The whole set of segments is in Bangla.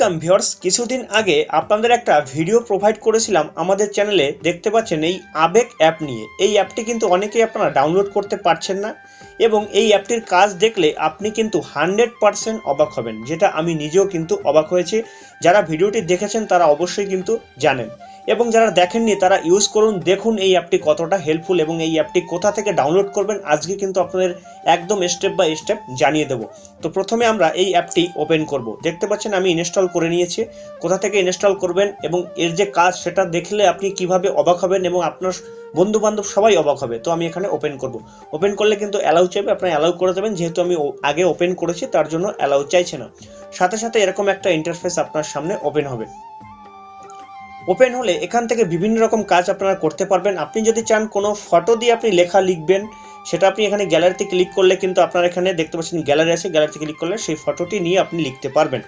ওয়েলকাম ভিউয়ার্স কিছুদিন আগে আপনাদের একটা ভিডিও প্রোভাইড করেছিলাম আমাদের চ্যানেলে দেখতে পাচ্ছেন এই আবেগ অ্যাপ নিয়ে। এই অ্যাপটি কিন্তু অনেকেই আপনারা ডাউনলোড করতে পারছেন না। এবং এই অ্যাপটির কাজ দেখলে আপনি কিন্তু হান্ড্রেড পারসেন্ট অবাক হবেন, যেটা আমি নিজেও কিন্তু অবাক হয়েছি। যারা ভিডিওটি দেখেছেন, তারা অবশ্যই কিন্তু জানেন। এবং যারা দেখেননি, তারা ইউজ করুন। দেখুন এই অ্যাপটি কতটা হেল্পফুল এবং এই অ্যাপটি কোথা থেকে ডাউনলোড করবেন। আজকে কিন্তু আপনাদের একদম স্টেপ বাই স্টেপ জানিয়ে দেবো। তো প্রথমে আমরা এই অ্যাপটি ওপেন করব। দেখতে পাচ্ছেন, আমি ইনস্টল করে নিয়েছি, কোথা থেকে ইনস্টল করবেন এবং এর যে কাজ সেটা দেখলে আপনি কীভাবে অবাক হবেন এবং আপনার বন্ধু বান্ধব সবাই অবাক হবে। তো আমি এখানে ওপেন করব। ওপেন করলে কিন্তু অ্যালাউ চাইবে, আপনার অ্যালাউ করে দেবেন। যেহেতু আমি আগে ওপেন করেছি, তার জন্য অ্যালাউ চাইছে না। সাথে সাথে এরকম একটা ইন্টারফেস আপনার সামনে ওপেন হবে। ওপেন হলে এখান থেকে বিভিন্ন রকম কাজ আপনারা করতে পারবেন। আপনি যদি চান কোনো ফটো দিয়ে আপনি লেখা লিখবেন সেটা আপনি এখানে গ্যালারিতে ক্লিক করলে কিন্তু আপনার এখানে দেখতে পাচ্ছেন গ্যালারি আছে গ্যালারিতে ক্লিক করলে সেই ফটোটি নিয়ে আপনি লিখতে পারবেন।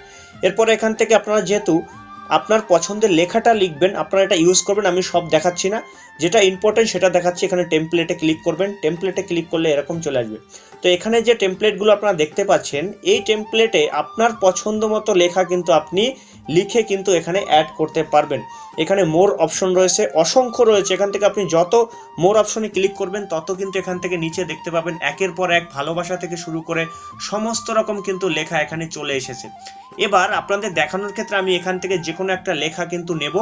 এরপরে এখান থেকে আপনারা যেহেতু আপনার পছন্দের লেখাটা লিখবেন, আপনারা এটা ইউজ করবেন, আমি সব দেখাচ্ছি না। যেটা ইম্পর্টেন্ট সেটা দেখাচ্ছি, এখানে টেমপ্লেটে ক্লিক করবেন টেমপ্লেটে ক্লিক করলে এরকম চলে আসবে। তো এখানে যে টেমপ্লেটগুলো আপনারা দেখতে পাচ্ছেন, এই টেমপ্লেটে আপনার পছন্দ মতো লেখা কিন্তু আপনি লিখে কিন্তু এখানে অ্যাড করতে পারবেন। এখানে মোর অপশন রয়েছে, অসংখ্য রয়েছে। এখান থেকে আপনি যত মোর অপশনে ক্লিক করবেন, তত কিন্তু এখান থেকে নিচে দেখতে পাবেন, একের পর এক ভালোবাসা থেকে শুরু করে সমস্ত রকম কিন্তু লেখা এখানে চলে এসেছে। এবার আপনাদের দেখানোর ক্ষেত্রে আমি এখান থেকে যে কোনো একটা লেখা কিন্তু নেব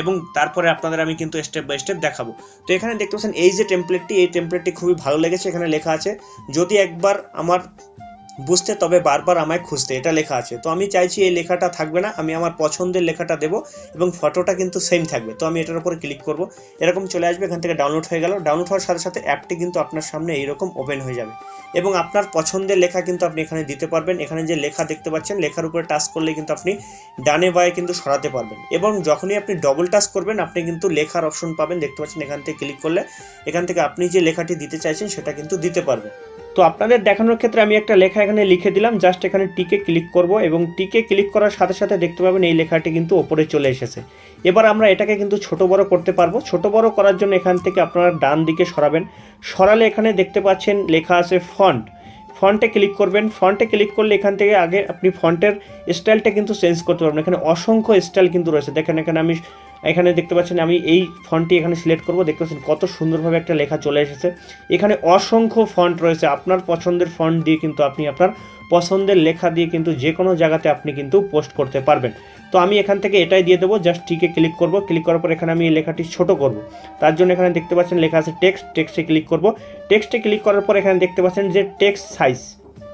এবং তারপরে আপনাদের আমি কিন্তু স্টেপ বাই স্টেপ দেখাবো। তো এখানে দেখতে পাচ্ছেন, এই যে টেমপ্লেটটি এই টেমপ্লেটটি খুবই ভালো লেগেছে। এখানে লেখা আছে, যদি একবার আমার বুঝতে তবে বারবার আমায় খুঁজতে, এটা লেখা আছে। তো আমি চাইছি এই লেখাটা থাকবে না, আমি আমার পছন্দের লেখাটা দেব এবং ফটোটা কিন্তু সেম থাকবে। তো আমি এটার উপরে ক্লিক করব। এরকম চলে আসবে, এখান থেকে ডাউনলোড হয়ে গেল। ডাউনলোড হওয়ার সাথে সাথে অ্যাপটি কিন্তু আপনার সামনে এইরকম ওপেন হয়ে যাবে। এবং আপনার পছন্দের লেখা কিন্তু আপনি এখানে দিতে পারবেন। এখানে যে লেখা দেখতে পাচ্ছেন, লেখার উপরে টাচ করলে কিন্তু আপনি ডানে বায়ে কিন্তু সরাতে পারবেন। এবং যখনই আপনি ডবল টাচ করবেন, আপনি কিন্তু লেখার অপশন পাবেন। দেখতে পাচ্ছেন এখান থেকে ক্লিক করলে, এখান থেকে আপনি যে লেখাটি দিতে চাইছেন, সেটা কিন্তু দিতে পারবেন। তো আপনাদের দেখানোর ক্ষেত্রে আমি একটা লেখা এখানে লিখে দিলাম। জাস্ট এখানে টিকে ক্লিক করব এবং টিকে ক্লিক করার সাথে সাথে দেখতে পাবেন এই লেখাটি কিন্তু ওপরে চলে এসেছে। এবার আমরা এটাকে কিন্তু ছোট বড় করতে পারব। ছোট বড় করার জন্য এখান থেকে আপনারা ডান দিকে সরাবেন। সরালে এখানে দেখতে পাচ্ছেন লেখা আছে ফন্ট ফন্টে ক্লিক করবেন। ফন্টে ক্লিক করলে এখান থেকে আগে আপনি ফন্টের স্টাইলটা কিন্তু চেঞ্জ করতে পারবেন। এখানে অসংখ্য স্টাইল কিন্তু রয়েছে। দেখেন, এখানে আমি এখানে দেখতে পাচ্ছেন, আমি এই ফন্টটি এখানে সিলেক্ট করব। দেখতে পাচ্ছেন কত সুন্দরভাবে একটা লেখা চলে এসেছে। এখানে অসংখ্য ফন্ট রয়েছে। আপনার পছন্দের ফন্ট দিয়ে কিন্তু আপনি আপনার পছন্দের লেখা দিয়ে কিন্তু যে কোনো জায়গাতে আপনি কিন্তু পোস্ট করতে পারবেন। তো আমি এখান থেকে এটাই দিয়ে দেবো জাস্ট ঠিকে ক্লিক করব। ক্লিক করার পর এখানে আমি এই লেখাটি ছোটো করব। তার জন্য এখানে দেখতে পাচ্ছেন লেখা আছে টেক্সট টেক্সটে ক্লিক করব। টেক্সটে ক্লিক করার পর এখানে দেখতে পাচ্ছেন যে টেক্সট সাইজ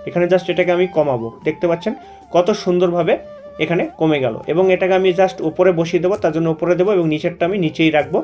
এখানে জাস্ট এটাকে আমি কমাবো। দেখতে পাচ্ছেন কত সুন্দরভাবে এখানে কমে গেল। এবং এটাকে আমি জাস্ট উপরে বসিয়ে দেবো, তার জন্য উপরে দেবো এবং নিচেরটা আমি নিচেই রাখব।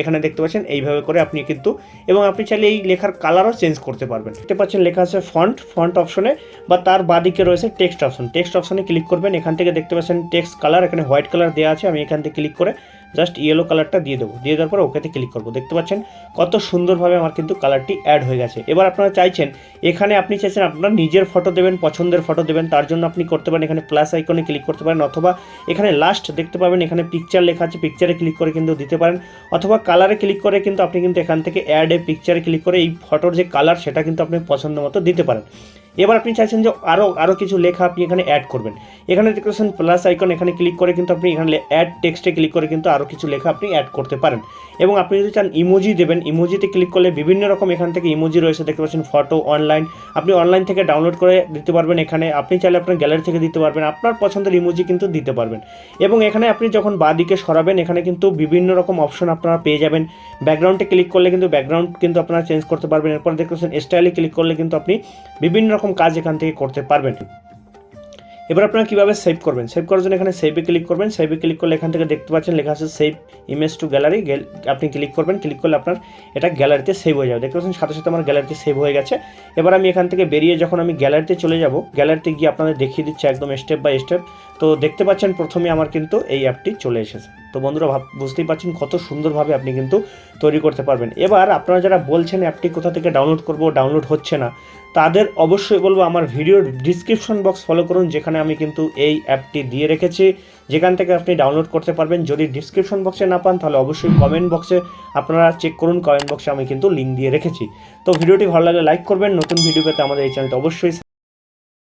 এখানে দেখতে পাচ্ছেন, এইভাবে করে আপনি কিন্তু, এবং আপনি চাইলে এই লেখার কালারও চেঞ্জ করতে পারবেন। দেখতে পাচ্ছেন, লেখা আছে ফন্ট ফন্ট অপশনে বা তার বাদিকে রয়েছে টেক্সট অপশন টেক্সট অপশনে ক্লিক করবেন, এখান থেকে দেখতে পাচ্ছেন টেক্সট কালার এখানে হোয়াইট কালার দেওয়া আছে, আমি এখান থেকে ক্লিক করে জাস্ট ইয়েলো কালারটা দিয়ে দেবো। দিয়ে দেওয়ার পর ওকেতে ক্লিক করব। দেখতে পাচ্ছেন? কত সুন্দরভাবে আমার কিন্তু কালারটি অ্যাড হয়ে গেছে। এবার আপনারা চাইছেন, এখানে আপনি চাইছেন আপনার নিজের ফটো দেবেন, পছন্দের ফটো দেবেন, তার জন্য আপনি করতে পারেন, এখানে প্লাস আইকনে ক্লিক করতে পারেন, অথবা এখানে লাস্ট দেখতে পাবেন, এখানে পিকচার লেখা আছে পিকচারে ক্লিক করে কিন্তু দিতে পারেন, অথবা কালারে ক্লিক করে কিন্তু আপনি কিন্তু এখান থেকে অ্যাড এ পিকচারে ক্লিক করে এই ফটোর যে কালার সেটা কিন্তু আপনি পছন্দ মতো দিতে পারেন। এবার আপনি চাইছেন যে আরও আরও কিছু লেখা আপনি এখানে অ্যাড করবেন। এখানে দেখতে পাচ্ছেন প্লাস আইকন এখানে ক্লিক করে কিন্তু আপনি এখানে অ্যাড টেক্সটে ক্লিক করে কিন্তু আরও কিছু লেখা আপনি অ্যাড করতে পারেন। এবং আপনি যদি চান ইমোজি দেবেন ইমোজিতে ক্লিক করলে বিভিন্ন রকম এখান থেকে ইমোজি রয়েছে, দেখতে পাচ্ছেন ফটো অনলাইন আপনি অনলাইন থেকে ডাউনলোড করে দিতে পারবেন এখানে। আপনি চাইলে আপনার গ্যালারি থেকে দিতে পারবেন, আপনার পছন্দের ইমোজি কিন্তু দিতে পারবেন। এবং এখানে আপনি যখন বাদিকে সরাবেন, এখানে কিন্তু বিভিন্ন রকম অপশন আপনারা পেয়ে যাবেন। ব্যাকগ্রাউন্ডে ক্লিক করলে কিন্তু ব্যাকগ্রাউন্ড কিন্তু আপনারা চেঞ্জ করতে পারবেন। এরপর দেখতে পাচ্ছেন স্টাইলে ক্লিক করলে কিন্তু আপনি বিভিন্ন রকম কাজ এখান থেকে করতে পারবেন। এবার আপনারা কীভাবে সেভ করবেন? সেভ করার জন্য এখানে সেভে ক্লিক করবেন। সেভে ক্লিক করলে এখান থেকে দেখতে পাচ্ছেন লেখা আছে সেভ ইমেজ টু গ্যালারি আপনি ক্লিক করবেন। ক্লিক করলে আপনার এটা গ্যালারিতে সেভ হয়ে যাবে। দেখতে পাচ্ছেন সাথে সাথে আমার গ্যালারিতে সেভ হয়ে গেছে। এবার আমি এখান থেকে বেরিয়ে যখন আমি গ্যালারিতে চলে যাব গ্যালারিতে গিয়ে আপনাদের দেখিয়ে দিচ্ছে একদম স্টেপ বাই স্টেপ তো দেখতে পাচ্ছেন প্রথমে আমার কিন্তু এই অ্যাপটি চলে এসেছে। তো বন্ধুরা ভাব বুঝতেই পারছেন কত সুন্দরভাবে আপনি কিন্তু তৈরি করতে পারবেন। এবার আপনারা যারা বলছেন অ্যাপটি কোথা থেকে ডাউনলোড করব, ডাউনলোড হচ্ছে না, তাদের অবশ্যই বলব আমার ভিডিওর ডিসক্রিপশন বক্স ফলো করুন, যেখানে আমি কিন্তু এই অ্যাপটি দিয়ে রেখেছি। যেখান থেকে আপনি ডাউনলোড করতে পারবেন। যদি ডিসক্রিপশন বক্সে না পান, তাহলে অবশ্যই কমেন্ট বক্সে আপনারা চেক করুন। কমেন্ট বক্সে আমি কিন্তু লিঙ্ক দিয়ে রেখেছি। তো ভিডিওটি ভালো লাগলে লাইক করবেন। নতুন ভিডিও পেতে আমাদের এই চ্যানেলটা অবশ্যই